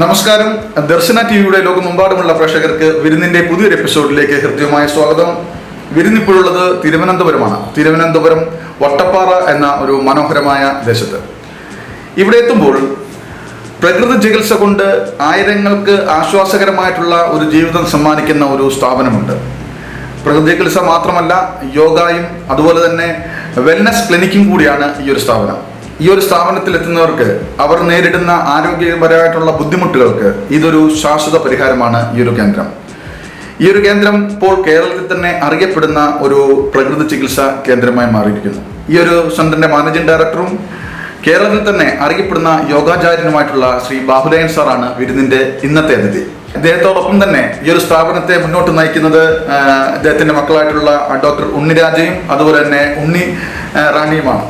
നമസ്കാരം. ദർശന ടി വിയുടെ ലോകമെമ്പാടുമുള്ള പ്രേക്ഷകർക്ക് വിരുന്നിന്റെ പുതിയൊരു എപ്പിസോഡിലേക്ക് ഹൃദ്യമായ സ്വാഗതം. വിരുന്നിപ്പോഴുള്ളത് തിരുവനന്തപുരമാണ്. തിരുവനന്തപുരം വട്ടപ്പാറ എന്ന ഒരു മനോഹരമായ ദേശത്ത്. ഇവിടെ എത്തുമ്പോൾ പ്രകൃതി ചികിത്സ കൊണ്ട് ആയിരങ്ങൾക്ക് ആശ്വാസകരമായിട്ടുള്ള ഒരു ജീവിതം സമ്മാനിക്കുന്ന ഒരു സ്ഥാപനമുണ്ട്. പ്രകൃതി ചികിത്സ മാത്രമല്ല യോഗയും അതുപോലെ തന്നെ വെൽനസ് ക്ലിനിക്കും കൂടിയാണ് ഈ ഒരു സ്ഥാപനം. ഈ ഒരു സ്ഥാപനത്തിൽ എത്തുന്നവർക്ക് അവർ നേരിടുന്ന ആരോഗ്യപരമായിട്ടുള്ള ബുദ്ധിമുട്ടുകൾക്ക് ഇതൊരു ശാശ്വത പരിഹാരമാണ് ഈ ഒരു കേന്ദ്രം. ഈ ഒരു കേന്ദ്രം ഇപ്പോൾ കേരളത്തിൽ തന്നെ അറിയപ്പെടുന്ന ഒരു പ്രകൃതി ചികിത്സാ കേന്ദ്രമായി മാറിയിരിക്കുന്നു. ഈ ഒരു സെന്ററിന്റെ മാനേജിംഗ് ഡയറക്ടറും കേരളത്തിൽ തന്നെ അറിയപ്പെടുന്ന യോഗാചാര്യനുമായിട്ടുള്ള ശ്രീ ബാഹുലയൻ സാറാണ് വിരുന്നിന്റെ ഇന്നത്തെ അതിഥി. അദ്ദേഹത്തോടൊപ്പം തന്നെ ഈ ഒരു സ്ഥാപനത്തെ മുന്നോട്ട് നയിക്കുന്നത് അദ്ദേഹത്തിന്റെ മക്കളായിട്ടുള്ള ഡോക്ടർ ഉണ്ണിരാജയും അതുപോലെ തന്നെ ഉണ്ണി റാണിയുമാണ്.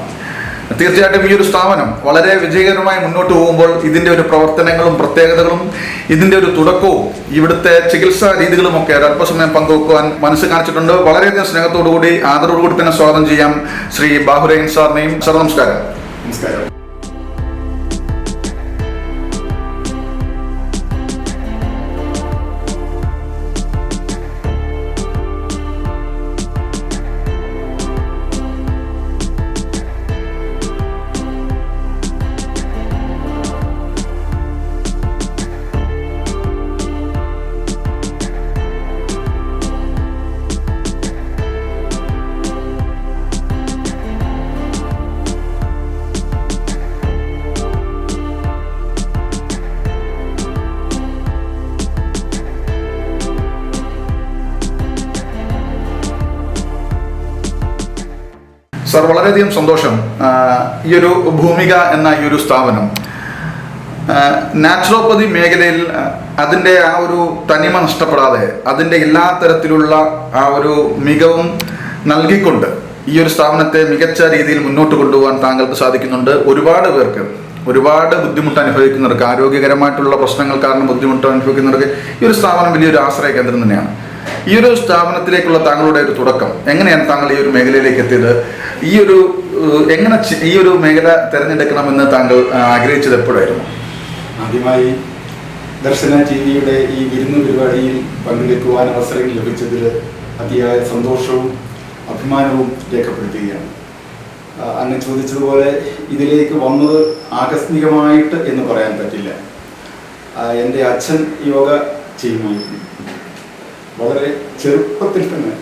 തീർച്ചയായിട്ടും ഈ ഒരു സ്ഥാപനം വളരെ വിജയകരമായി മുന്നോട്ട് പോകുമ്പോൾ ഇതിന്റെ ഒരു പ്രവർത്തനങ്ങളും പ്രത്യേകതകളും ഇതിന്റെ ഒരു തുടക്കവും ഇവിടുത്തെ ചികിത്സാ രീതികളും ഒക്കെ ഒരല്പസമയം പങ്കുവെക്കുവാൻ മനസ്സ് കാണിച്ചിട്ടുണ്ട്. വളരെയധികം സ്നേഹത്തോടു കൂടി ആദരവോടുകൂടി തന്നെ സ്വാഗതം ചെയ്യാം ശ്രീ ബാഹുരൈൻ സാറിനെയും. സർ നമസ്കാരം. നമസ്കാരം. സാർ വളരെയധികം സന്തോഷം. ഈ ഒരു ഭൂമിക എന്ന ഈ ഒരു സ്ഥാപനം. നാച്ചുറോപ്പതി മേഖലയിൽ അതിന്റെ ആ ഒരു തനിമ നഷ്ടപ്പെടാതെ അതിന്റെ എല്ലാ തരത്തിലുള്ള ആ ഒരു മികവും നൽകിക്കൊണ്ട് ഈ ഒരു സ്ഥാപനത്തെ മികച്ച രീതിയിൽ മുന്നോട്ട് കൊണ്ടുപോകാൻ താങ്കൾക്ക് സാധിക്കുന്നുണ്ട്. ഒരുപാട് പേർക്ക് ഒരുപാട് ബുദ്ധിമുട്ട് അനുഭവിക്കുന്നവർക്ക് ആരോഗ്യകരമായിട്ടുള്ള പ്രശ്നങ്ങൾ കാരണം ബുദ്ധിമുട്ട് അനുഭവിക്കുന്നവർക്ക് ഈ ഒരു സ്ഥാപനം വലിയൊരു ആശ്രയ കേന്ദ്രം തന്നെയാണ്. ഈ ഒരു സ്ഥാപനത്തിലേക്കുള്ള താങ്കളുടെ ഒരു തുടക്കം. എങ്ങനെയാണ് താങ്കൾ ഈ ഒരു മേഖലയിലേക്ക് എത്തിയത്? ഈ ഒരു എങ്ങനെ ഈ ഒരു മേഖല തിരഞ്ഞെടുക്കണമെന്ന് താങ്കൾ ആഗ്രഹിച്ചത് എപ്പോഴായിരുന്നു? ആദ്യമായി ദർശന ടി വിയുടെ ഈ വിരുന്ന് പരിപാടിയിൽ പങ്കെടുക്കുവാൻ അവസരം ലഭിച്ചതിൽ അതിയായ സന്തോഷവും അഭിമാനവും രേഖപ്പെടുത്തുകയാണ്. അങ്ങ് ചോദിച്ചതുപോലെ ഇതിലേക്ക് വന്നത് ആകസ്മികമായിട്ട് എന്ന് പറയാൻ പറ്റില്ല. എന്റെ അച്ഛൻ യോഗ ചെയ്യുമായിരുന്നു. വളരെ ചെറുപ്പത്തിൽ തന്നെ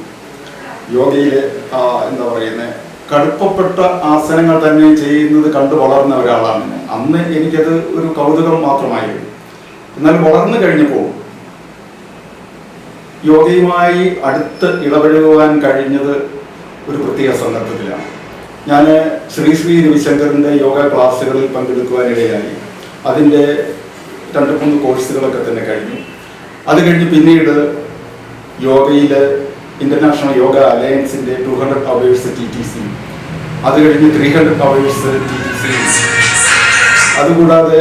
യോഗയിലെ ആ എന്താ പറയുന്നത് കടുപ്പപ്പെട്ട ആസനങ്ങൾ തന്നെ ചെയ്യുന്നത് കണ്ടു വളർന്ന ഒരാളാണ് അന്ന് എനിക്കത് ഒരു കൗതുകം മാത്രമായിരുന്നു. എന്നാൽ വളർന്നു കഴിഞ്ഞപ്പോൾ യോഗയുമായി അടുത്ത് ഇടപഴകുവാൻ കഴിഞ്ഞത് ഒരു പ്രത്യേക സന്ദർഭത്തിലാണ്. ഞാൻ ശ്രീ ശ്രീ രവിശങ്കറിന്റെ യോഗ ക്ലാസ്സുകളിൽ പങ്കെടുക്കുവാനിടയായി. അതിന്റെ രണ്ട് മൂന്ന് കോഴ്സുകളൊക്കെ തന്നെ കഴിഞ്ഞു. അത് കഴിഞ്ഞ് പിന്നീട് യോഗയിൽ ഇന്റർനാഷണൽ യോഗ അലയൻസിന്റെ two hundred hours T T C അത് കഴിഞ്ഞ് three hundred hours T T C അതുകൂടാതെ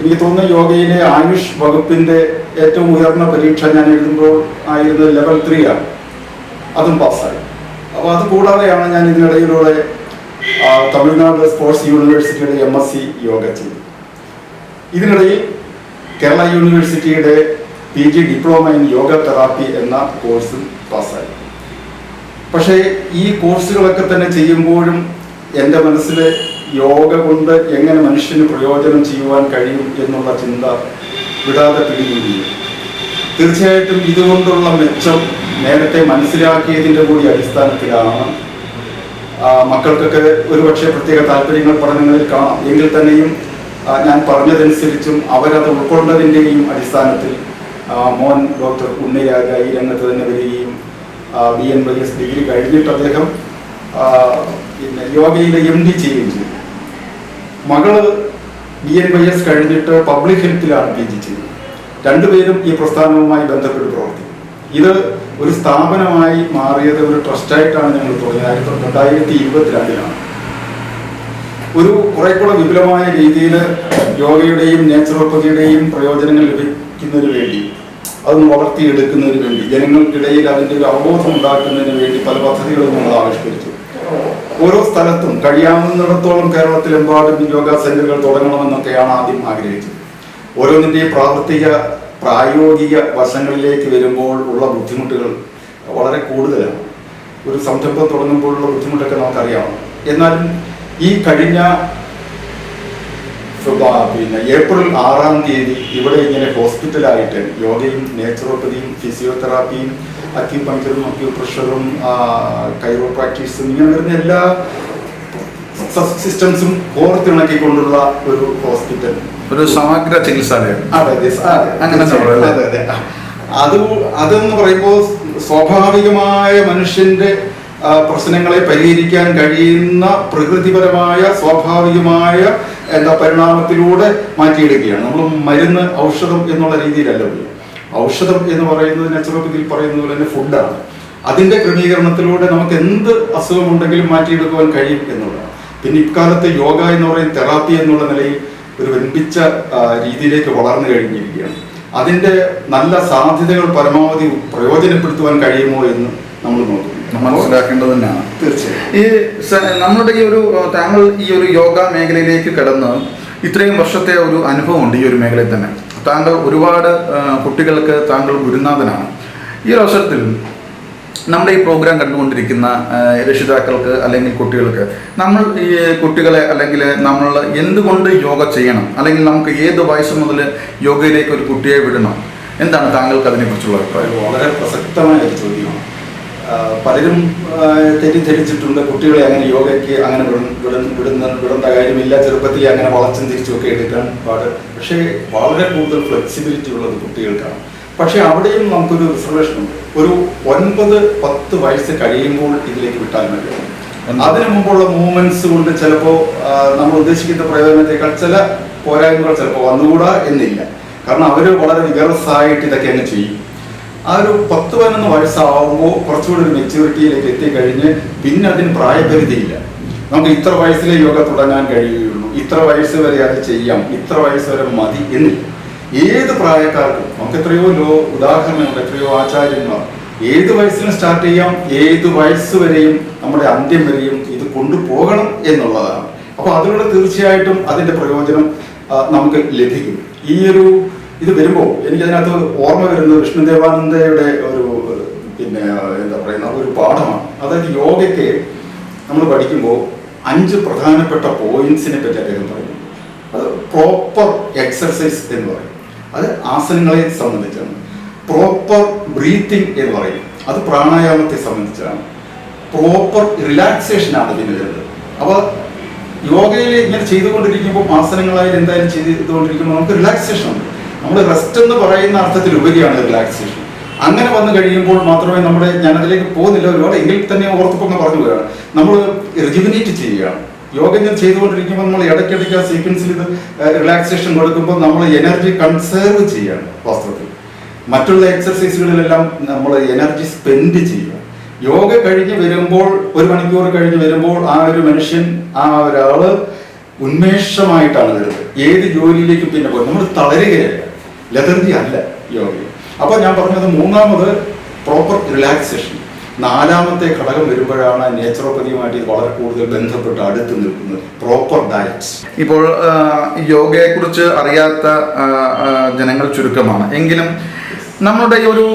എനിക്ക് തോന്നുന്നു യോഗയിലെ ആയുഷ് വകുപ്പിന്റെ ഏറ്റവും ഉയർന്ന പരീക്ഷ ഞാൻ എഴുതുമ്പോൾ ആയിരുന്നത് ലെവൽ ത്രീ ആണ്. അതും പാസ്സായി. അപ്പോൾ അത് കൂടാതെയാണ് ഞാൻ ഇതിനിടയിലൂടെ തമിഴ്നാട് സ്പോർട്സ് യൂണിവേഴ്സിറ്റിയുടെ എം എസ് സി യോഗ ചെയ്തു ഇതിനിടയിൽ കേരള യൂണിവേഴ്സിറ്റിയുടെ P G diploma in yoga therapy എന്ന കോഴ്സും പാസ്സായി. പക്ഷേ ഈ കോഴ്സുകളൊക്കെ തന്നെ ചെയ്യുമ്പോഴും എന്റെ മനസ്സിൽ യോഗ കൊണ്ട് എങ്ങനെ മനുഷ്യന് പ്രയോജനം ചെയ്യുവാൻ കഴിയും എന്നുള്ള ചിന്ത വിടാതെ പിടികൂടിയത് തീർച്ചയായിട്ടും ഇതുകൊണ്ടുള്ള മെച്ചം നേരത്തെ മനസ്സിലാക്കിയതിന്റെ കൂടി അടിസ്ഥാനത്തിലാണ് മക്കൾക്കൊക്കെ ഒരുപക്ഷെ പ്രത്യേക താല്പര്യങ്ങൾ പഠനങ്ങളിൽ കാണാം. എങ്കിൽ തന്നെയും ഞാൻ പറഞ്ഞതനുസരിച്ചും അവരത് ഉൾക്കൊണ്ടതിന്റെയും അടിസ്ഥാനത്തിൽ മോൻ ഡോക്ടർ ഉണ്ണിരാജ ഈ രംഗത്ത് തന്നെ വരികയും B N Y S degree കഴിഞ്ഞിട്ട് അദ്ദേഹം പിന്നെ യോഗയിലെ എം ഡി ചെയ്യുകയും ചെയ്തു. മകൾ ബി എൻ വൈ എസ് കഴിഞ്ഞിട്ട് പബ്ലിക് ഹെൽത്തിലാണ് പി ജി ചെയ്തത് രണ്ടുപേരും ഈ പ്രസ്ഥാനവുമായി ബന്ധപ്പെട്ട് പ്രവർത്തിക്കും ഇത് ഒരു സ്ഥാപനമായി മാറിയത് ഒരു ട്രസ്റ്റായിട്ടാണ് ഞങ്ങൾ തുടങ്ങിയത് ആയിരത്തി രണ്ടായിരത്തി ഇരുപത്തിരണ്ടിലാണ്. ഒരു കുറെ കൂടെ വിപുലമായ രീതിയിൽ യോഗയുടെയും നേച്ചുറോപ്പതിയുടെയും പ്രയോജനങ്ങൾ ലഭിക്കുന്നതിന് വേണ്ടി അതൊന്ന് വളർത്തിയെടുക്കുന്നതിന് വേണ്ടി ജനങ്ങൾക്കിടയിൽ അതിന്റെ ഒരു അവബോധം ഉണ്ടാക്കുന്നതിന് വേണ്ടി പല പദ്ധതികളും നമ്മൾ ആവിഷ്കരിച്ചു. ഓരോ സ്ഥലത്തും കഴിയാവുന്നിടത്തോളം കേരളത്തിലെമ്പാടും യോഗ സെന്ററുകൾ തുടങ്ങണമെന്നൊക്കെയാണ് ആദ്യം ആഗ്രഹിച്ചത്. ഓരോന്നിന്റെയും പ്രാവർത്തിക പ്രായോഗിക വശങ്ങളിലേക്ക് വരുമ്പോൾ ഉള്ള ബുദ്ധിമുട്ടുകൾ വളരെ കൂടുതലാണ്. ഒരു സംരംഭം തുടങ്ങുമ്പോഴുള്ള ബുദ്ധിമുട്ടൊക്കെ നമുക്കറിയാം. എന്നാലും ഈ കഴിഞ്ഞ പിന്നെ ഏപ്രിൽ ആറാം തീയതി ഇവിടെ ഇങ്ങനെ ഹോസ്പിറ്റലായിട്ട് യോഗയും നേച്ചുറോപ്പതിയും ഫിസിയോതെറാപ്പിയും അക്യൂപങ്ക്ചറും അക്യുപ്രഷറും കൈറോ പ്രാക്ടീസും ഇങ്ങനെ വരുന്ന എല്ലാ സിസ്റ്റംസും കോർത്തിണക്കിക്കൊണ്ടുള്ള ഒരു ഹോസ്പിറ്റൽ. ഒരു സമഗ്ര ചികിത്സാലയം. അതെ അങ്ങനെ അതെ. അതെ അത്. അതെന്ന് പറയുമ്പോൾ സ്വാഭാവികമായ മനുഷ്യന്റെ പ്രശ്നങ്ങളെ പരിഹരിക്കാൻ കഴിയുന്ന പ്രകൃതിപരമായ സ്വാഭാവികമായ എന്താ പരിണാമത്തിലൂടെ മാറ്റിയെടുക്കുകയാണ്. നമ്മൾ മരുന്ന് ഔഷധം എന്നുള്ള രീതിയിലല്ല പോയി ഔഷധം എന്ന് പറയുന്നത് നാച്ചുറോപ്പതിയിൽ പറയുന്നത് പോലെ തന്നെ ഫുഡാണ് അതിന്റെ ക്രമീകരണത്തിലൂടെ നമുക്ക് എന്ത് അസുഖമുണ്ടെങ്കിലും മാറ്റിയെടുക്കുവാൻ കഴിയും എന്നുള്ളതാണ്. പിന്നെ ഇക്കാലത്ത് യോഗ എന്ന് പറയുന്ന തെറാപ്പി എന്നുള്ള നിലയിൽ ഒരു വെമ്പിച്ച രീതിയിലേക്ക് വളർന്നു കഴിഞ്ഞിരിക്കുകയാണ്. അതിന്റെ നല്ല സാധ്യതകൾ പരമാവധി പ്രയോജനപ്പെടുത്തുവാൻ കഴിയുമോ എന്ന് നമ്മൾ നോക്കുന്നു. മനസ്സിലാക്കേണ്ടത് തന്നെയാണ്. തീർച്ചയായും. ഈ നമ്മുടെ ഈ ഒരു താങ്കൾ ഈ ഒരു യോഗ മേഖലയിലേക്ക് കടന്ന് ഇത്രയും വർഷത്തെ ഒരു അനുഭവമുണ്ട് ഈ ഒരു മേഖലയിൽ തന്നെ. താങ്കൾ ഒരുപാട് കുട്ടികൾക്ക് താങ്കൾ ഗുരുനാഥനാണ്. ഈ ഒരു അവസരത്തിൽ നമ്മുടെ ഈ പ്രോഗ്രാം കണ്ടുകൊണ്ടിരിക്കുന്ന രക്ഷിതാക്കൾക്ക് അല്ലെങ്കിൽ കുട്ടികൾക്ക് നമ്മൾ ഈ കുട്ടികളെ അല്ലെങ്കിൽ നമ്മൾ എന്തുകൊണ്ട് യോഗ ചെയ്യണം? അല്ലെങ്കിൽ നമുക്ക് ഏത് വയസ്സ് മുതൽ യോഗയിലേക്ക് ഒരു കുട്ടിയെ വിടണം? എന്താണ് താങ്കൾക്ക് അതിനെക്കുറിച്ചുള്ള അഭിപ്രായം? വളരെ പ്രസക്തമായ ഒരു ചോദ്യമാണ്. പലരും തെറ്റിദ്ധരിച്ചിട്ടുണ്ട്. കുട്ടികളെ അങ്ങനെ യോഗയ്ക്ക് അങ്ങനെ വിട- വിട- വിടുന്ന വിടേണ്ട കാര്യമില്ല. ചെറുപ്പത്തിൽ അങ്ങനെ വളച്ചും തിരിച്ചും ഒക്കെ എടുക്കാൻ പാട്. പക്ഷേ വളരെ കൂടുതൽ ഫ്ലെക്സിബിലിറ്റി ഉള്ളത് കുട്ടികൾക്കാണ്. പക്ഷേ അവിടെയും നമുക്കൊരു റിസർവേഷൻ ഉണ്ട്. ഒരു ഒൻപത് പത്ത് വയസ്സ് കഴിയുമ്പോൾ ഇതിലേക്ക് വിട്ടാൽ മതി. അതിനു മുമ്പുള്ള മൂവ്മെന്റ്സ് കൊണ്ട് ചിലപ്പോൾ നമ്മൾ ഉദ്ദേശിക്കുന്ന പ്രയോജനത്തെക്കാൾ ചില പോരായ്മകൾ ചിലപ്പോൾ വന്നുകൂടാ എന്നില്ല. കാരണം അവർ വളരെ വിഗറസ് ആയിട്ട് ഇതൊക്കെ അങ്ങ് ചെയ്യും. ആ ഒരു പത്ത് പതിനൊന്ന് വയസ്സാവുമ്പോൾ കുറച്ചുകൂടി ഒരു മെച്യൂരിറ്റിയിലേക്ക് എത്തിക്കഴിഞ്ഞ് പിന്നെ അതിന് പ്രായപരിധിയില്ല. നമുക്ക് ഇത്ര വയസ്സിലെ യോഗ തുടങ്ങാൻ കഴിയുകയുള്ളൂ ഇത്ര വയസ്സ് വരെ അത് ചെയ്യാം. ഇത്ര വയസ്സ് വരെ മതി എന്നില്ല. ഏത് പ്രായക്കാർക്കും നമുക്ക് എത്രയോ ലോ ഉദാഹരണങ്ങൾ എത്രയോ ആചാര്യന്മാർ ഏത് വയസ്സിലും സ്റ്റാർട്ട് ചെയ്യാം ഏത് വയസ്സ് വരെയും നമ്മുടെ അന്ത്യം വരെയും ഇത് കൊണ്ടുപോകണം എന്നുള്ളതാണ്. അപ്പൊ അതിലൂടെ തീർച്ചയായിട്ടും അതിന്റെ പ്രയോജനം നമുക്ക് ലഭിക്കും. ഈ ഒരു ഇത് വരുമ്പോൾ എനിക്കതിനകത്ത് ഓർമ്മ വരുന്നത് വിഷ്ണുദേവാനന്ദയുടെ ഒരു പിന്നെ എന്താ പറയുന്ന ഒരു പാഠമാണ്. അതായത് യോഗയ്ക്ക് നമ്മൾ പഠിക്കുമ്പോൾ അഞ്ച് പ്രധാനപ്പെട്ട പോയിന്റ്സിനെ പറ്റി അദ്ദേഹം പറയും അത് പ്രോപ്പർ എക്സർസൈസ് എന്ന് പറയും. അത് ആസനങ്ങളെ സംബന്ധിച്ചാണ്. പ്രോപ്പർ ബ്രീത്തിങ് എന്ന് പറയും. അത് പ്രാണായാമത്തെ സംബന്ധിച്ചാണ്. പ്രോപ്പർ റിലാക്സേഷൻ ആണ് ഇതിന് വരുന്നത്. അപ്പോൾ യോഗയിൽ ഇങ്ങനെ ചെയ്തുകൊണ്ടിരിക്കുമ്പോൾ ആസനങ്ങളായാലും എന്തായാലും ചെയ്തുകൊണ്ടിരിക്കുമ്പോൾ നമുക്ക് റിലാക്സേഷൻ ഉണ്ട്. നമ്മൾ റെസ്റ്റ് എന്ന് പറയുന്ന അർത്ഥത്തിൽ ഉപരിയാണ് റിലാക്സേഷൻ അങ്ങനെ വന്നു കഴിയുമ്പോൾ മാത്രമേ നമ്മുടെ ഞാൻ അതിലേക്ക് പോകുന്നില്ല. ഒരുപാട് എങ്കിൽ തന്നെ ഓർത്തുപൊക്കെ പറഞ്ഞു പോവുകയാണ്. നമ്മൾ റിജുവിനേറ്റ് ചെയ്യുകയാണ്. യോഗ ഞാൻ ചെയ്തുകൊണ്ടിരിക്കുമ്പോൾ നമ്മൾ ഇടയ്ക്കിടയ്ക്ക് ആ സീക്വൻസിൽ ഇത് റിലാക്സേഷൻ കൊടുക്കുമ്പോൾ നമ്മൾ എനർജി കൺസേർവ് ചെയ്യുകയാണ് വാസ്തവത്തിൽ. മറ്റുള്ള എക്സർസൈസുകളിലെല്ലാം നമ്മൾ എനർജി സ്പെൻഡ് ചെയ്യുക. യോഗ കഴിഞ്ഞ് വരുമ്പോൾ ഒരു മണിക്കൂർ കഴിഞ്ഞ് വരുമ്പോൾ ആ ഒരു മനുഷ്യൻ ആ ഒരാൾ ഉന്മേഷമായിട്ടാണ് വരുന്നത്. ഏത് ജോലിയിലേക്കും പിന്നെ പോകും നമ്മൾ തളരുകയല്ല. ലതർജി അല്ല യോഗയിൽ അപ്പൊ ഞാൻ പറഞ്ഞത് മൂന്നാമത് പ്രോപ്പർ റിലാക്സേഷൻ നാലാമത്തെ ഘടകം വരുമ്പോഴാണ് നേച്ചുറോപ്പതിയുമായിട്ട് വളരെ കൂടുതൽ ബന്ധപ്പെട്ട് അടുത്ത് നിൽക്കുന്നത്. പ്രോപ്പർ ഡയറ്റ്സ് ഇപ്പോൾ യോഗയെക്കുറിച്ച് അറിയാത്ത ജനങ്ങൾ ചുരുക്കമാണ്. എങ്കിലും നമ്മുടെ ഈ ഒരു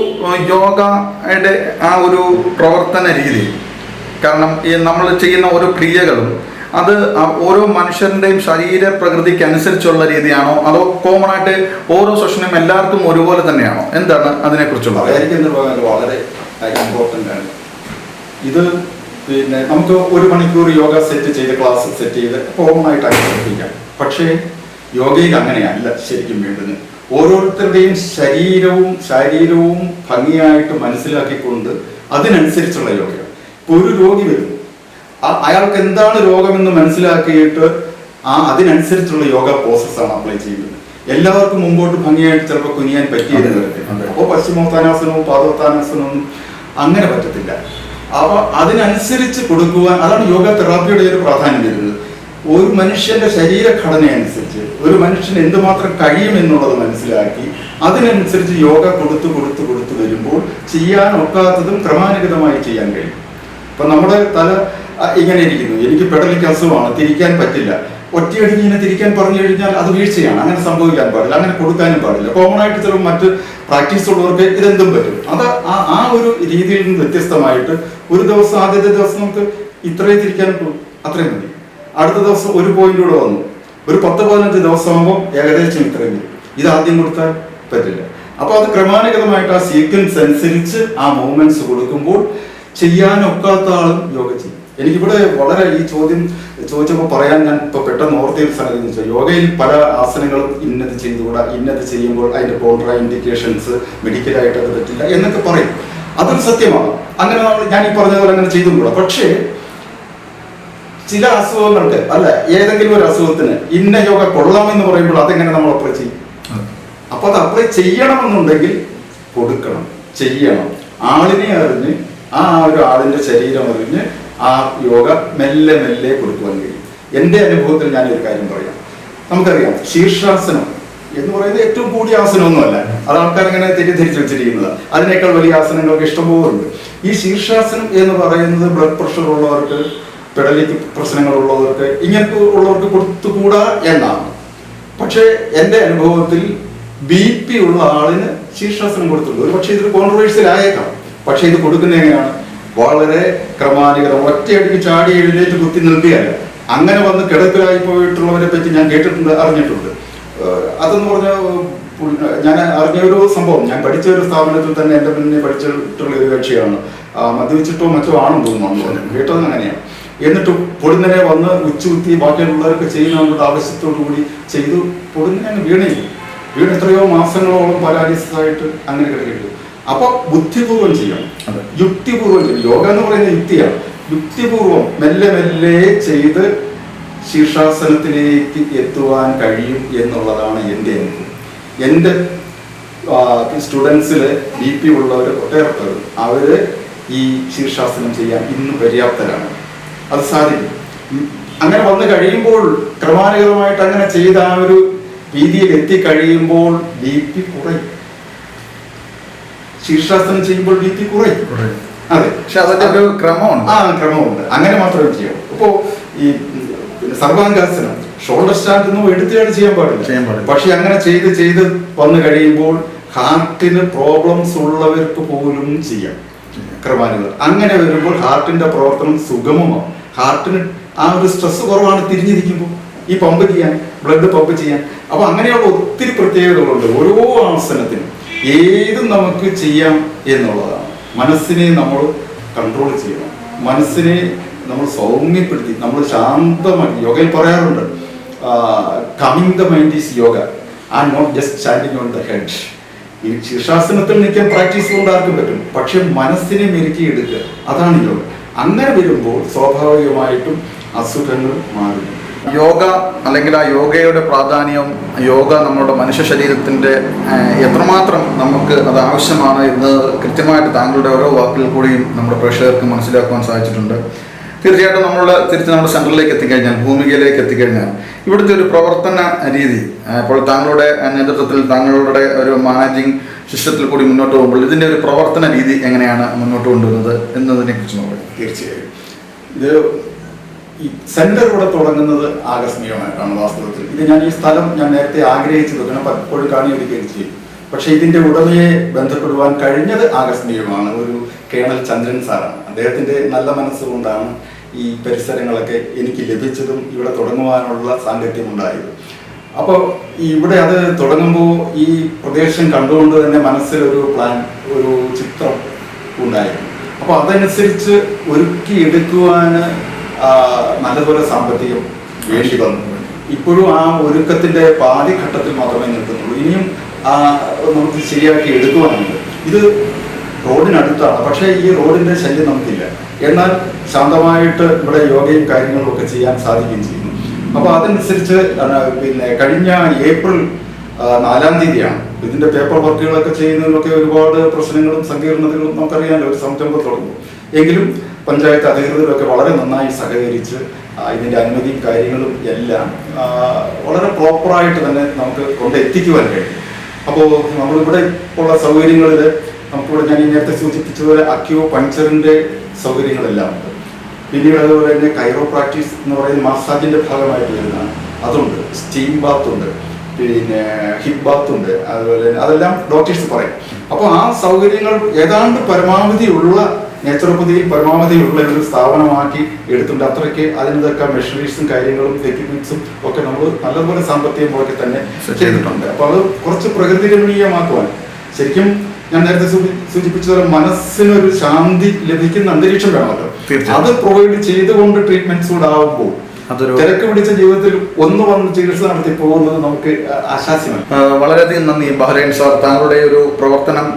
യോഗയുടെ ആ ഒരു പ്രവർത്തന രീതി കാരണം ഈ നമ്മൾ ചെയ്യുന്ന ഓരോ ക്രിയകളും അത് ഓരോ മനുഷ്യരുടെയും ശരീര പ്രകൃതിക്ക് അനുസരിച്ചുള്ള രീതിയാണോ? അതോ കോമൺ ആയിട്ട് ഓരോ സെഷനും എല്ലാവർക്കും ഒരുപോലെ തന്നെയാണോ? എന്താണ് അതിനെക്കുറിച്ചുള്ളത് കുറിച്ചുള്ള എന്ന് പറഞ്ഞാൽ വളരെ ഇമ്പോർട്ടന്റ് ആണ്. ഇത് പിന്നെ നമുക്ക് ഒരു മണിക്കൂർ യോഗ സെറ്റ് ചെയ്ത് ക്ലാസ് സെറ്റ് ചെയ്ത് കോമൺ ആയിട്ട് അനുസരിപ്പിക്കാം പക്ഷേ യോഗയിൽ അങ്ങനെയല്ല ശരിക്കും വേണ്ടത്. ഓരോരുത്തരുടെയും ശരീരവും ശരീരവും ഭംഗിയായിട്ട് മനസ്സിലാക്കിക്കൊണ്ട് അതിനനുസരിച്ചുള്ള യോഗയാണ്. ഇപ്പൊ ഒരു രോഗി വരുന്നു. അയാൾക്ക് എന്താണ് രോഗമെന്ന് മനസ്സിലാക്കിയിട്ട് ആ അതിനനുസരിച്ചുള്ള യോഗ പ്രോസസ് ആണ് അപ്ലൈ ചെയ്യുന്നത്. എല്ലാവർക്കും മുമ്പോട്ട് ഭംഗിയായിട്ട് ചിലപ്പോൾ കുനിയാൻ അപ്പോ അതെ. അപ്പോൾ പശ്ചിമോത്താനാസനവും പാദോത്താനാസനവും അങ്ങനെ പറ്റത്തില്ല. അപ്പൊ അതിനനുസരിച്ച് കൊടുക്കുവാൻ അതാണ് യോഗ തെറാപ്പിയുടെ ഒരു പ്രാധാന്യം വരുന്നത്. ഒരു മനുഷ്യന്റെ ശരീരഘടന അനുസരിച്ച് ഒരു മനുഷ്യന് എന്തുമാത്രം കഴിയും എന്നുള്ളത് മനസ്സിലാക്കി അതിനനുസരിച്ച് യോഗ കൊടുത്തു കൊടുത്തു കൊടുത്തു വരുമ്പോൾ ചെയ്യാൻ ഒക്കാത്തതും ക്രമാനുഗതമായി ചെയ്യാൻ കഴിയും. ഇപ്പൊ നമ്മുടെ തല ഇങ്ങനെ ഇരിക്കുന്നു. എനിക്ക് പെടലിക്ക് അസുഖമാണ് തിരിക്കാൻ പറ്റില്ല. ഒറ്റയടിക്ക് ഇങ്ങനെ തിരിക്കാൻ പറഞ്ഞു കഴിഞ്ഞാൽ അത് വീഴ്ചയാണ്. അങ്ങനെ സംഭവിക്കാൻ പാടില്ല. അങ്ങനെ കൊടുക്കാനും പാടില്ല. കോമൺ ആയിട്ട് ചില മറ്റ് പ്രാക്ടീസ് ഉള്ളവർക്ക് ഇതെന്തും പറ്റും. അത് ആ ആ ഒരു രീതിയിൽ നിന്ന് വ്യത്യസ്തമായിട്ട് ഒരു ദിവസം ആദ്യത്തെ ദിവസം നമുക്ക് ഇത്രയും തിരിക്കാൻ അത്രയും മതി. അടുത്ത ദിവസം ഒരു പോയിന്റ് കൂടെ വന്നു. ഒരു പത്ത് പതിനഞ്ച് ദിവസം ആകുമ്പോൾ ഏകദേശം ഇത്രയും വരും ഇത് ആദ്യം കൊടുത്താൽ പറ്റില്ല. അപ്പൊ അത് ക്രമാനുഗതമായിട്ട് ആ സീക്വൻസ് അനുസരിച്ച് ആ മൂവ്മെന്റ്സ് കൊടുക്കുമ്പോൾ ചെയ്യാനൊക്കാത്ത ആളും യോഗ ചെയ്യും. എനിക്കിവിടെ വളരെ ഈ ചോദ്യം ചോദിച്ചപ്പോൾ പറയാൻ ഞാൻ ഇപ്പൊ പെട്ടെന്ന് ഓർത്തിയ ഒരു യോഗയിൽ പല ആസനങ്ങളും ഇന്നത് ചെയ്തുകൂടാ ഇന്നത് ചെയ്യുമ്പോൾ അതിന്റെ കോൺട്രാ ഇൻഡിക്കേഷൻസ് മെഡിക്കലായിട്ട് അത് പറ്റില്ല എന്നൊക്കെ പറയും. അതൊരു സത്യമാണ്. അങ്ങനെ നമ്മൾ ഞാൻ ഈ പറഞ്ഞതുപോലെ അങ്ങനെ ചെയ്തുകൂടാ. പക്ഷേ ചില അസുഖങ്ങൾക്ക് അല്ല ഏതെങ്കിലും ഒരു അസുഖത്തിന് ഇന്ന യോഗ കൊള്ളാമെന്ന് പറയുമ്പോൾ അതെങ്ങനെ നമ്മൾ അപ്ലൈ ചെയ്യും? അപ്പൊ അത് അപ്ലൈ ചെയ്യണമെന്നുണ്ടെങ്കിൽ കൊടുക്കണം. ചെയ്യണം. ആളിനെ അറിഞ്ഞ് ആ ഒരു ആളിന്റെ ശരീരം അറിഞ്ഞ് ആ യോഗ മെല്ലെ മെല്ലെ കൊടുക്കുവാൻ കഴിയും. എന്റെ അനുഭവത്തിൽ ഞാൻ ഒരു കാര്യം പറയാം. നമുക്കറിയാം ശീർഷാസനം എന്ന് പറയുന്നത് ഏറ്റവും കൂടിയ ആസനമൊന്നുമല്ല. അത് ആൾക്കാർ ഇങ്ങനെ തെറ്റിദ്ധരിച്ച് വെച്ചിരിക്കുന്നത്. അതിനേക്കാൾ വലിയ ആസനങ്ങൾക്ക് ഇഷ്ടംപോലുണ്ട്. ഈ ശീർഷാസനം എന്ന് പറയുന്നത് ബ്ലഡ് പ്രഷർ ഉള്ളവർക്ക് പെടലിക്ക് പ്രശ്നങ്ങളുള്ളവർക്ക് ഇങ്ങനത്തെ ഉള്ളവർക്ക് കൊടുത്തുകൂടാ എന്നാണ്. പക്ഷേ എന്റെ അനുഭവത്തിൽ ബി പി ഉള്ള ആളിന് ശീർഷാസനം കൊടുത്തുള്ളൂ ഒരു പക്ഷേ ഇതൊരു കോൺട്രവേഴ്സ്യൽ ആയേക്കാം. പക്ഷേ ഇത് കൊടുക്കുന്നത് എങ്ങനെയാണ്? വളരെ ക്രമാനുഗതം ഒറ്റയടിക്ക് ചാടി എഴുന്നേറ്റ് കുത്തി നിൽക്കുകയല്ല. അങ്ങനെ വന്ന് കിടപ്പിലായി പോയിട്ടുള്ളവരെ പറ്റി ഞാൻ കേട്ടിട്ടുണ്ട് അറിഞ്ഞിട്ടുണ്ട്. അതെന്ന് പറഞ്ഞ ഞാൻ അറിഞ്ഞ ഒരു സംഭവം. ഞാൻ പഠിച്ച ഒരു സ്ഥാപനത്തിൽ തന്നെ എന്റെ മുന്നേ പഠിച്ചിട്ടുള്ള ഒരു കക്ഷിയാണ്. മദ്യപിച്ചിട്ടോ മറ്റോ ആണെന്ന് തോന്നുന്നു കേട്ടത് അങ്ങനെയാണ്. എന്നിട്ട് പൊടുന്നനെ വന്ന് ഉച്ചുകുത്തി ബാക്കിയുള്ളവരൊക്കെ ചെയ്യുന്ന ആവശ്യത്തോടു കൂടി ചെയ്തു. പൊടുന്നനെ വീണേ വീണ് എത്രയോ മാസങ്ങളോളം പാരാലിസിസ് അങ്ങനെ കിടക്കിട്ടു അപ്പൊ ബുദ്ധിപൂർവം ചെയ്യണം. യുക്തിപൂർവം യുക്തിപൂർവം ചെയ്യണം. യോഗ എന്ന് പറയുന്ന യുക്തിയാണ്. യുക്തിപൂർവം മെല്ലെ മെല്ലെ ചെയ്ത് ശീർഷാസനത്തിലേക്ക് എത്തുവാൻ കഴിയും എന്നുള്ളതാണ് എന്റെ അനുഭവം. എന്റെ സ്റ്റുഡൻസിൽ ബി പി ഉള്ളവർ ഒട്ടേറെ പേർ അവർ ഈ ശീർഷാസനം ചെയ്യാൻ ഇന്ന് പര്യാപ്തരാണ്. അത് സാധിക്കും. അങ്ങനെ വന്നു കഴിയുമ്പോൾ ക്രമാനുഗതമായിട്ട് അങ്ങനെ ചെയ്ത ആ ഒരു രീതിയിൽ എത്തിക്കഴിയുമ്പോൾ ബി പി കുറയും. ശീർഷാസനം ചെയ്യുമ്പോൾ ബി പി കുറയും. അതെ. പക്ഷെ അതൊക്കെ ഒരു ക്രമമുണ്ട് ആ ക്രമമുണ്ട്. അങ്ങനെ മാത്രമേ ചെയ്യാം. ഇപ്പോ ഈ സർവാംഗാസനം ഷോൾഡർ സ്റ്റാൻഡ് ഒന്നും എടുത്തുകയാണ് ചെയ്യാൻ പാടില്ല. ചെയ്യാൻ പാടില്ല. പക്ഷെ അങ്ങനെ ചെയ്ത് ചെയ്ത് വന്നു കഴിയുമ്പോൾ ഹാർട്ടിന് പ്രോബ്ലംസ് ഉള്ളവർക്ക് പോലും ചെയ്യാം. ക്രമാനുകൾ അങ്ങനെ വരുമ്പോൾ ഹാർട്ടിന്റെ പ്രവർത്തനം സുഗമമാവും. ഹാർട്ടിന് ആ ഒരു സ്ട്രെസ് കുറവാണ് തിരിഞ്ഞിരിക്കുമ്പോൾ. ഈ പമ്പ് ചെയ്യാൻ ബ്ലഡ് പമ്പ് ചെയ്യാൻ. അപ്പൊ അങ്ങനെയുള്ള ഒത്തിരി പ്രത്യേകതകളുണ്ട്. ഓരോ ആസനത്തിനും. ഏതും നമുക്ക് ചെയ്യാം എന്നുള്ളതാണ്. മനസ്സിനെ നമ്മൾ കൺട്രോൾ ചെയ്യണം. മനസ്സിനെ നമ്മൾ സൗമ്യപ്പെടുത്തി നമ്മൾ ശാന്തമാക്കി യോഗയിൽ പറയാറുണ്ട് calming the mind is yoga and not just standing on the head ഈ ശീർഷാസനത്തിൽ നിൽക്കാൻ പ്രാക്ടീസ് കൊണ്ട് ആർക്കും പറ്റും. പക്ഷെ മനസ്സിനെ മെരുക്കിയെടുക്കുക അതാണ് യോഗ. അങ്ങനെ വരുമ്പോൾ സ്വാഭാവികമായിട്ടും അസുഖങ്ങൾ മാറും. യോഗ അല്ലെങ്കിൽ ആ യോഗയുടെ പ്രാധാന്യം യോഗ നമ്മുടെ മനുഷ്യ ശരീരത്തിന്റെ എത്രമാത്രം നമുക്ക് അത് ആവശ്യമാണ് എന്ന് കൃത്യമായിട്ട് താങ്കളുടെ ഓരോ വാക്കിൽ കൂടിയും നമ്മുടെ പ്രേക്ഷകർക്ക് മനസ്സിലാക്കുവാൻ സാധിച്ചിട്ടുണ്ട്. തീർച്ചയായിട്ടും നമ്മൾ തിരിച്ച് നമ്മുടെ സെന്ററിലേക്ക് എത്തിക്കഴിഞ്ഞാൽ ഭൂമികയിലേക്ക് എത്തിക്കഴിഞ്ഞാൽ ഇവിടുത്തെ ഒരു പ്രവർത്തന രീതി ഇപ്പോൾ താങ്കളുടെ നേതൃത്വത്തിൽ താങ്കളുടെ ഒരു മാനേജിങ് സിസ്റ്റത്തിൽ കൂടി മുന്നോട്ട് പോകുമ്പോൾ ഇതിന്റെ ഒരു പ്രവർത്തന രീതി എങ്ങനെയാണ് മുന്നോട്ട് കൊണ്ടുവരുന്നത് എന്നതിനെ കുറിച്ച് നോക്കാം. തീർച്ചയായും. ഇത് ഈ സെന്റർ ഇവിടെ തുടങ്ങുന്നത് ആകസ്മികമായിട്ടാണ് വാസ്തവത്തിൽ. ഇത് ഞാൻ ഈ സ്ഥലം ഞാൻ നേരത്തെ ആഗ്രഹിച്ചത് ഞാൻ പലപ്പോഴും ചെയ്യും. പക്ഷെ ഇതിന്റെ ഉടമയെ ബന്ധപ്പെടുവാൻ കഴിഞ്ഞത് ആകസ്മികമാണ്. ഒരു കേണൽ ചന്ദ്രൻ സാറാണ്. അദ്ദേഹത്തിന്റെ നല്ല മനസ്സുകൊണ്ടാണ് ഈ പരിസരങ്ങളൊക്കെ എനിക്ക് ലഭിച്ചതും ഇവിടെ തുടങ്ങുവാനുള്ള സാങ്കത്യം ഉണ്ടായത്. അപ്പോൾ ഇവിടെ അത് തുടങ്ങുമ്പോൾ ഈ പ്രദേശം കണ്ടുകൊണ്ട് തന്നെ മനസ്സിൽ ഒരു പ്ലാൻ ഒരു ചിത്രം ഉണ്ടായിരുന്നു. അപ്പോൾ അതനുസരിച്ച് ഒരുക്കി നല്ലപോലെ സാമ്പത്തികം വേണ്ടി വന്നു. ഇപ്പോഴും ആ ഒരുക്കത്തിന്റെ പാതി ഘട്ടത്തിൽ മാത്രമേ നിൽക്കുന്നുള്ളൂ. ഇനിയും നമുക്ക് ശരിയാക്കി എടുക്കുവാനുണ്ട്. ഇത് റോഡിനടുത്താണ്. പക്ഷേ ഈ റോഡിന്റെ ശല്യം നമുക്കില്ല. എന്നാൽ ശാന്തമായിട്ട് ഇവിടെ യോഗയും കാര്യങ്ങളും ഒക്കെ ചെയ്യാൻ സാധിക്കുകയും ചെയ്യുന്നു. അപ്പൊ അതനുസരിച്ച് പിന്നെ കഴിഞ്ഞ ഏപ്രിൽ നാലാം തീയതിയാണ്. ഇതിന്റെ പേപ്പർ വർക്കുകളൊക്കെ ചെയ്യുന്നതിലൊക്കെ ഒരുപാട് പ്രശ്നങ്ങളും സങ്കീർണതകളും നമുക്കറിയാമല്ലോ ഒരു സംരംഭം തുടങ്ങും. എങ്കിലും പഞ്ചായത്ത് അധികൃതരൊക്കെ വളരെ നന്നായി സഹകരിച്ച് ഇതിന്റെ അനുമതിയും കാര്യങ്ങളും എല്ലാം വളരെ പ്രോപ്പറായിട്ട് തന്നെ നമുക്ക് കൊണ്ടെത്തിക്കുവാൻ കഴിയും. അപ്പോൾ നമ്മളിവിടെ ഉള്ള സൗകര്യങ്ങളിൽ നമുക്കിവിടെ ഞാൻ നേരത്തെ സൂചിപ്പിച്ചതുപോലെ അക്യോ പഞ്ചറിന്റെ സൗകര്യങ്ങളെല്ലാം ഉണ്ട്. പിന്നീട് അതുപോലെ തന്നെ കൈറോ പ്രാക്ടീസ് എന്ന് പറയുന്ന മസാജിന്റെ ഭാഗമായിട്ട് വരുന്നതാണ്. അതുണ്ട് സ്റ്റീം ബാത്ത് ഉണ്ട് പിന്നെ ഹിപ്പ് ബാത്ത് ഉണ്ട് അതുപോലെ തന്നെ അതെല്ലാം ഡോക്ടേഴ്സ് പറയും. അപ്പോൾ ആ സൗകര്യങ്ങൾ ഏതാണ്ട് പരമാവധി ഉള്ള നേച്ചുറോപ്പതിയിൽ പരമാവധി ഉള്ള ഒരു സ്ഥാപനമാക്കി എടുത്തിട്ടുണ്ട്. അത്രയ്ക്ക് അതിനൊക്കെ മെഷീനറീസും കാര്യങ്ങളും എക്യുപ്മെന്റ്സും ഒക്കെ നമ്മൾ നല്ലപോലെ സാമ്പത്തികം പോലെ തന്നെ ചെയ്തിട്ടുണ്ട്. അപ്പോൾ അത് കുറച്ച് പ്രകൃതി രമണീയമാക്കുവാൻ ശരിക്കും ഞാൻ നേരത്തെ സൂചി- സൂചിപ്പിച്ചതുപോലെ മനസ്സിനൊരു ശാന്തി ലഭിക്കുന്ന അന്തരീക്ഷം വേണമല്ലോ. അത് പ്രൊവൈഡ് ചെയ്തുകൊണ്ട് ട്രീറ്റ്മെന്റ്സ് കൂടെ ആവുമ്പോൾ തിരക്ക് പിടിച്ച ജീവിതത്തിൽ ഒന്ന് വന്ന് ചികിത്സ നടത്തി പോകുന്നത് നമുക്ക് ആശാസ്യമാണ്. വളരെയധികം നന്ദി. ബഹ്റൈൻ സാർ താങ്കളുടെ ഒരു പ്രവർത്തനം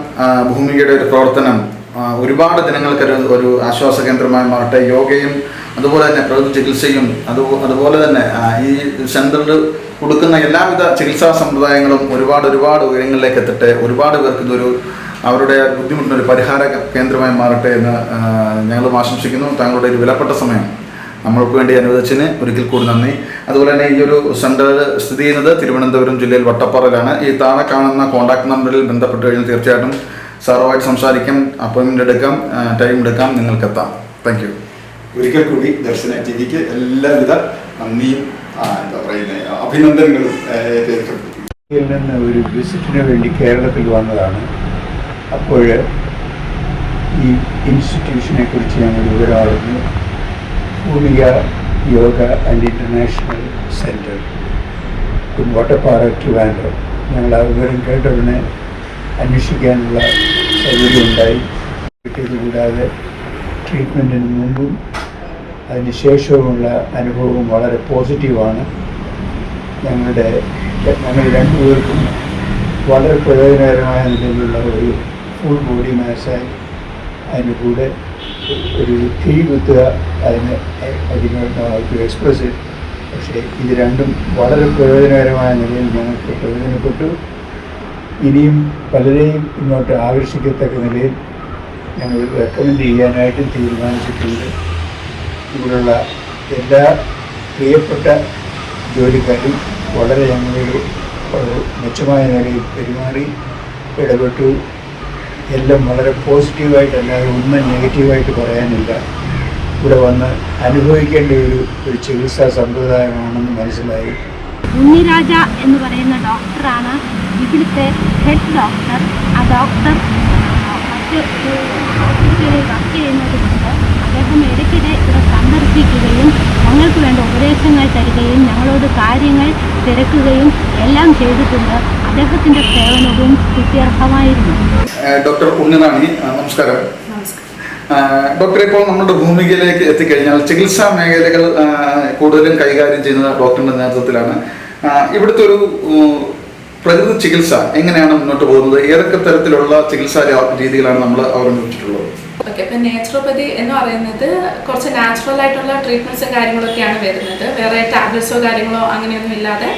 ഭൂമികയുടെ ഒരു പ്രവർത്തനം ഒരുപാട് ജനങ്ങൾക്ക് ഒരു ആശ്വാസ കേന്ദ്രമായി മാറട്ടെ. യോഗയും അതുപോലെ തന്നെ പ്രകൃതി ചികിത്സയും അതു അതുപോലെ തന്നെ ഈ സെന്ററിൽ കൊടുക്കുന്ന എല്ലാവിധ ചികിത്സാ സമ്പ്രദായങ്ങളും ഒരുപാട് ഒരുപാട് ഉയരങ്ങളിലേക്ക് എത്തട്ടെ. ഒരുപാട് പേർക്ക് ഇതൊരു അവരുടെ ബുദ്ധിമുട്ടിനൊരു പരിഹാര കേന്ദ്രമായി മാറട്ടെ എന്ന് ഞങ്ങളും ആശംസിക്കുന്നു. താങ്കളുടെ ഒരു വിലപ്പെട്ട സമയം നമ്മൾക്ക് വേണ്ടി അനുവദിച്ചതിന് ഒരിക്കൽ കൂടി നന്ദി. അതുപോലെ തന്നെ ഈ ഒരു സെന്റർ സ്ഥിതി ചെയ്യുന്നത് തിരുവനന്തപുരം ജില്ലയിൽ വട്ടപ്പാറയിലാണ്. ഈ താഴെ കാണുന്ന കോൺടാക്ട് നമ്പറിൽ ബന്ധപ്പെട്ട് കഴിഞ്ഞാൽ തീർച്ചയായിട്ടും സാറുമായിട്ട് സംസാരിക്കാം. അപ്പോയിൻമെന്റ് എടുക്കാം. ടൈം എടുക്കാം. നിങ്ങൾക്ക് എത്താം താങ്ക് യു ഒരിക്കൽ കൂടി ദർശന ടിവിക്ക് എല്ലാവിധ നന്ദിയും എന്താ പറയുന്നത് അഭിനന്ദനങ്ങളും നിന്ന് ഒരു വിസിറ്റിന് വേണ്ടി കേരളത്തിൽ വന്നതാണ്. അപ്പോൾ ഈ ഇൻസ്റ്റിറ്റ്യൂഷനെ കുറിച്ച് ഞങ്ങൾ വിവരം ഭൂമിക Yoga and international centre Vattappara Trivandrum ഞങ്ങൾ ആ വിവരം കേട്ട ഉടനെ അന്വേഷിക്കാനുള്ള സൗകര്യം ഉണ്ടായി കിട്ടിയത് കൂടാതെ ട്രീറ്റ്മെന്റിന് മുമ്പും അതിന് ശേഷവുമുള്ള അനുഭവം വളരെ പോസിറ്റീവാണ് ഞങ്ങളുടെ ഞങ്ങൾ രണ്ടുപേർക്കും വളരെ പ്രയോജനകരമായ നിലയിലുള്ള ഒരു ഫുൾ ബോഡി മാസായി അതിന് കൂടെ ഒരു തീ കുത്തുക അതിന് അതിനോട് എക്സ്പ്രസ് പക്ഷേ ഇത് രണ്ടും വളരെ പ്രയോജനകരമായ നിലയിൽ ഞങ്ങൾക്ക് പ്രയോജനപ്പെട്ടു. ഇനിയും പലരെയും ഇങ്ങോട്ട് ആകർഷിക്കത്തക്ക നിലയിൽ ഞങ്ങൾ റെക്കമെൻഡ് ചെയ്യാനായിട്ടും തീരുമാനിച്ചിട്ടുണ്ട്. ഇവിടെയുള്ള എല്ലാ പ്രിയപ്പെട്ട ജോലിക്കാരും വളരെ ഞങ്ങളോട് വളരെ മെച്ചമായ നിലയിൽ പെരുമാറി ഇടപെട്ടു. എല്ലാം വളരെ പോസിറ്റീവായിട്ടല്ലാതെ ഒന്നും നെഗറ്റീവായിട്ട് പറയാനില്ല. ഇവിടെ വന്ന് അനുഭവിക്കേണ്ട ഒരു ഒരു ചികിത്സാ സമ്പ്രദായമാണെന്ന് മനസ്സിലായി. ഉണ്ണിരാജ എന്ന് പറയുന്ന ഡോക്ടറാണ് ഇവിടുത്തെ ഹെഡ് ഡോക്ടർ ആ ഡോക്ടർ മറ്റൊരു മറ്റ് ഹോസ്പിറ്റലിൽ വർക്ക് ചെയ്യുന്നത് കൊണ്ട് അദ്ദേഹം ഇടയ്ക്കിടെ ഇവിടെ സന്ദർശിക്കുകയും ഞങ്ങൾക്ക് വേണ്ട ഉപദേശങ്ങൾ തരികയും ഞങ്ങളോട് കാര്യങ്ങൾ തിരക്കുകയും എല്ലാം ചെയ്തിട്ടുണ്ട്. അദ്ദേഹത്തിന്റെ സേവനവും സ്തുത്യർഹമായിരുന്നു ഡോക്ടർ ഉണ്ണിറാണി ആ, നമസ്കാരം. ഡോക്ടറെ ഇപ്പോൾ നമ്മുടെ ഭൂമികയിലേക്ക് എത്തിക്കഴിഞ്ഞാൽ ചികിത്സാ മേഖലകൾ കൂടുതലും കൈകാര്യം ചെയ്യുന്ന ഡോക്ടറിന്റെ നേതൃത്വത്തിലാണ്. ഇവിടുത്തെ ഒരു പ്രകൃതി ചികിത്സ എങ്ങനെയാണ് മുന്നോട്ട് പോകുന്നത്? ഏതൊക്കെ തരത്തിലുള്ള ചികിത്സാ രീതികളാണ് നമ്മൾ അവലംബിച്ചിട്ടുള്ളത്? ഓക്കെ ഇപ്പം നേച്ചുറോപ്പതി എന്ന് പറയുന്നത് കുറച്ച് നാച്ചുറൽ ആയിട്ടുള്ള ട്രീറ്റ്മെന്റ്സും കാര്യങ്ങളൊക്കെയാണ് വരുന്നത്. വേറെ ടാബ്ലറ്റ്സോ കാര്യങ്ങളോ അങ്ങനെയൊന്നും ഇല്ലാതെ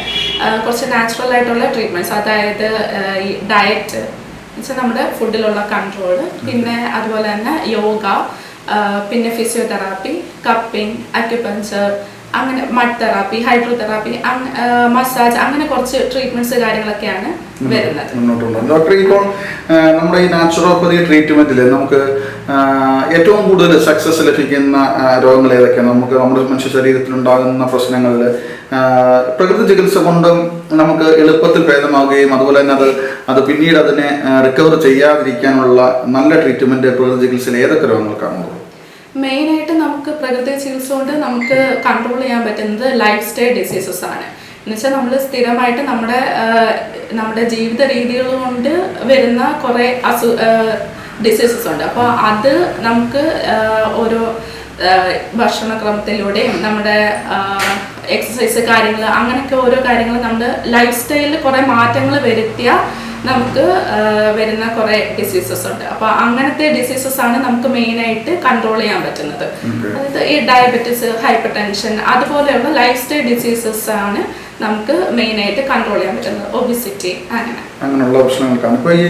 കുറച്ച് നാച്ചുറൽ ആയിട്ടുള്ള ട്രീറ്റ്മെന്റ്സ് അതായത് ഈ ഡയറ്റ് വെച്ചാൽ നമ്മുടെ ഫുഡിലുള്ള കൺട്രോൾ പിന്നെ അതുപോലെ തന്നെ യോഗ പിന്നെ ഫിസിയോതെറാപ്പി കപ്പിംഗ് അക്യുപഞ്ചർ അങ്ങനെ mud therapy hydro therapy massage അങ്ങനെ കുറച്ച് ട്രീറ്റ്മെന്റ്സ് കാര്യങ്ങളൊക്കെയാണ് വരുന്നത്. ഡോക്ടർ ഇപ്പോൾ നമ്മുടെ ഈ നാച്ചുറോപ്പതി ട്രീറ്റ്മെന്റിൽ നമുക്ക് ഏറ്റവും കൂടുതൽ സക്സസ് ലഭിക്കുന്ന രോഗങ്ങൾ ഏതൊക്കെയാണ്? നമുക്ക് നമ്മുടെ മനുഷ്യ ശരീരത്തിൽ ഉണ്ടാകുന്ന പ്രശ്നങ്ങളിൽ പ്രകൃതി ചികിത്സ കൊണ്ടും നമുക്ക് എളുപ്പത്തിൽ ഭേദമാവുകയും അതുപോലെ തന്നെ അത് അത് പിന്നീട് അതിനെ റിക്കവർ ചെയ്യാതിരിക്കാനുള്ള നല്ല ട്രീറ്റ്മെന്റ് പ്രകൃതി ചികിത്സയിൽ ഏതൊക്കെ രോഗങ്ങൾക്കാണുള്ളത് മെയിനായിട്ട് നമുക്ക് പ്രകൃതി ചികിത്സ കൊണ്ട് നമുക്ക് കൺട്രോൾ ചെയ്യാൻ പറ്റുന്നത് ലൈഫ് സ്റ്റൈൽ ഡിസീസസ് ആണ്. എന്നുവെച്ചാൽ നമ്മൾ സ്ഥിരമായിട്ട് നമ്മുടെ നമ്മുടെ ജീവിത രീതികൾ കൊണ്ട് വരുന്ന കുറേ അസു ഡിസീസസ് ഉണ്ട്. അപ്പോൾ അത് നമുക്ക് ഓരോ ഭക്ഷണക്രമത്തിലൂടെയും നമ്മുടെ എക്സസൈസ് കാര്യങ്ങൾ അങ്ങനെയൊക്കെ ഓരോ കാര്യങ്ങൾ നമ്മുടെ ലൈഫ് സ്റ്റൈലിൽ കുറേ മാറ്റങ്ങൾ വരുത്തിയാൽ നമുക്ക് വരുന്ന കുറേ ഡിസീസസ് ഉണ്ട്. അപ്പോൾ അങ്ങനത്തെ ഡിസീസസ് ആണ് നമുക്ക് മെയിനായിട്ട് കൺട്രോൾ ചെയ്യാൻ പറ്റുന്നത്. അതായത് ഈ ഡയബറ്റിസ് ഹൈപ്പർ ടെൻഷൻ അതുപോലെയുള്ള ലൈഫ് സ്റ്റൈൽ ഡിസീസസ് ആണ് നമുക്ക് മെയിനായിട്ട് കൺട്രോൾ ചെയ്യാൻ പറ്റുന്നത്. ഒബിസിറ്റി അങ്ങനെ. അങ്ങനെയുള്ള പ്രശ്നങ്ങൾക്കാണ്. ഇപ്പോൾ ഈ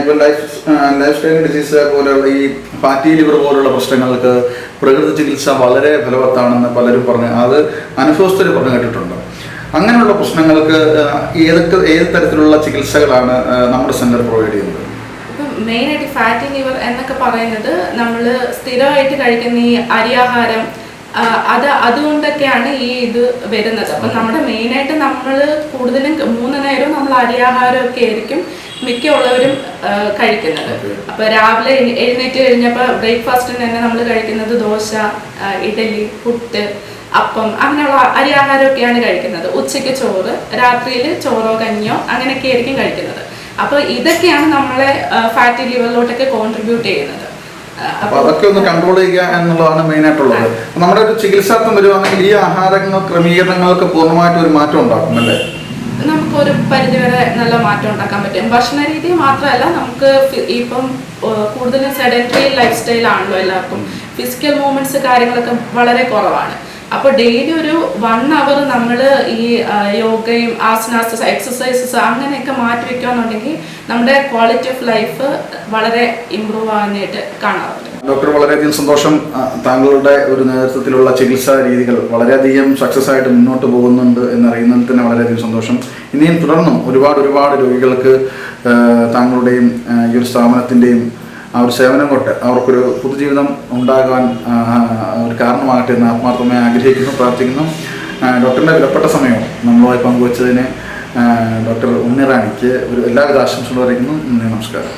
ഇപ്പോൾ ലൈഫ് ലൈഫ് സ്റ്റൈൽ ഡിസീസ് പോലെയുള്ള ഈ ഫാറ്റി ലിവർ പോലുള്ള പ്രശ്നങ്ങൾക്ക് പ്രകൃതി ചികിത്സ വളരെ ഫലവത്താണെന്ന് പലരും പറഞ്ഞു അത് അനുഭവസ്ഥർ പറഞ്ഞു കേട്ടിട്ടുണ്ട്? അങ്ങനെയുള്ള പ്രശ്നങ്ങൾക്ക് ഏതൊക്കെ ഏത് തരത്തിലുള്ള ചികിത്സകളാണ് നമ്മുടെ സെന്റർ പ്രൊവൈഡ് ചെയ്യുന്നത്? മെയിൻ മെയിനായിട്ട് ഫാറ്റി ലിവർ എന്നൊക്കെ പറയുന്നത് നമ്മൾ സ്ഥിരമായിട്ട് കഴിക്കുന്ന ഈ അരിയാഹാരം അത് അതുകൊണ്ടൊക്കെയാണ് ഈ ഇത് വരുന്നത്. അപ്പം നമ്മുടെ മെയിനായിട്ട് നമ്മൾ കൂടുതലും മൂന്ന് നേരവും നമ്മൾ അരിയാഹാരമൊക്കെ ആയിരിക്കും മിക്കുള്ളവരും ഉള്ളവരും കഴിക്കുന്നത്. അപ്പോൾ രാവിലെ എഴുന്നേറ്റ് കഴിഞ്ഞപ്പോൾ ബ്രേക്ക്ഫാസ്റ്റിന് തന്നെ നമ്മൾ കഴിക്കുന്നത് ദോശ ഇഡലി പുട്ട് അപ്പം അങ്ങനെയുള്ള അരി ആഹാരമൊക്കെയാണ് കഴിക്കുന്നത്. ഉച്ചയ്ക്ക് ചോറ് രാത്രിയിൽ ചോറോ കഞ്ഞിയോ അങ്ങനെയൊക്കെ ആയിരിക്കും കഴിക്കുന്നത്. അപ്പോൾ ഇതൊക്കെയാണ് നമ്മളെ ഫാറ്റി ലിവറിലോട്ടൊക്കെ കോൺട്രിബ്യൂട്ട് ചെയ്യുന്നത്. അപ്പൊ അതൊക്കെ ഒന്ന് കൺട്രോൾ ചെയ്യുക എന്നുള്ളതാണ് മെയിൻ ആയിട്ടുള്ളത്. നമ്മുടെ ഒരു ചികിത്സാർത്ഥം വരുവാണെങ്കിൽ ഈ ആഹാരങ്ങൾ ക്രമീകരണങ്ങൾക്ക് പൂർണമായിട്ട് ഒരു മാറ്റം ഉണ്ടാക്കും അല്ലേ? നമുക്കൊരു പരിധിവരെ നല്ല മാറ്റം ഉണ്ടാക്കാൻ പറ്റും. ഭക്ഷണ രീതി മാത്രമല്ല നമുക്ക് ഇപ്പം കൂടുതലും സെഡന്ററി ലൈഫ് സ്റ്റൈൽ ആണല്ലോ എല്ലാവർക്കും. ഫിസിക്കൽ മൂവ്മെന്റ്സ് കാര്യങ്ങളൊക്കെ വളരെ കുറവാണ്. അപ്പോൾ ഡെയിലി ഒരു വൺ അവർ നമ്മൾ ഈ യോഗയും ആസനാസ് എക്സസൈസസ് അങ്ങനെയൊക്കെ മാറ്റി വെക്കുകയാണെന്നുണ്ടെങ്കിൽ നമ്മുടെ ക്വാളിറ്റി ഓഫ് ലൈഫ് വളരെ ഇമ്പ്രൂവ് ആകാനായിട്ട് കാണാറുണ്ട്. ഡോക്ടർ വളരെയധികം സന്തോഷം. താങ്കളുടെ ഒരു നേതൃത്വത്തിലുള്ള ചികിത്സാ രീതികൾ വളരെയധികം സക്സസ് ആയിട്ട് മുന്നോട്ട് പോകുന്നുണ്ട് എന്നറിയുന്നതിൽ തന്നെ വളരെയധികം സന്തോഷം. ഇനിയും തുടർന്നും ഒരുപാട് ഒരുപാട് രോഗികൾക്ക് താങ്കളുടെയും ഈ ഒരു സ്ഥാപനത്തിന്റെയും ആ ഒരു സേവനം കൊണ്ട് അവർക്കൊരു പുതുജീവിതം ഉണ്ടാകാൻ ഒരു കാരണമാകട്ടെ എന്ന് ആത്മാർത്ഥമായി ആഗ്രഹിക്കുന്നു പ്രാർത്ഥിക്കുന്നു. ഡോക്ടറിന്റെ വിലപ്പെട്ട സമയവും നമ്മളുമായി പങ്കുവച്ചതിന് ഡോക്ടർ ഉണ്ണിറാണിക്ക് ഒരു എല്ലാവിധ ആശംസകളും അറിയിക്കുന്നു. നന്ദി നമസ്കാരം.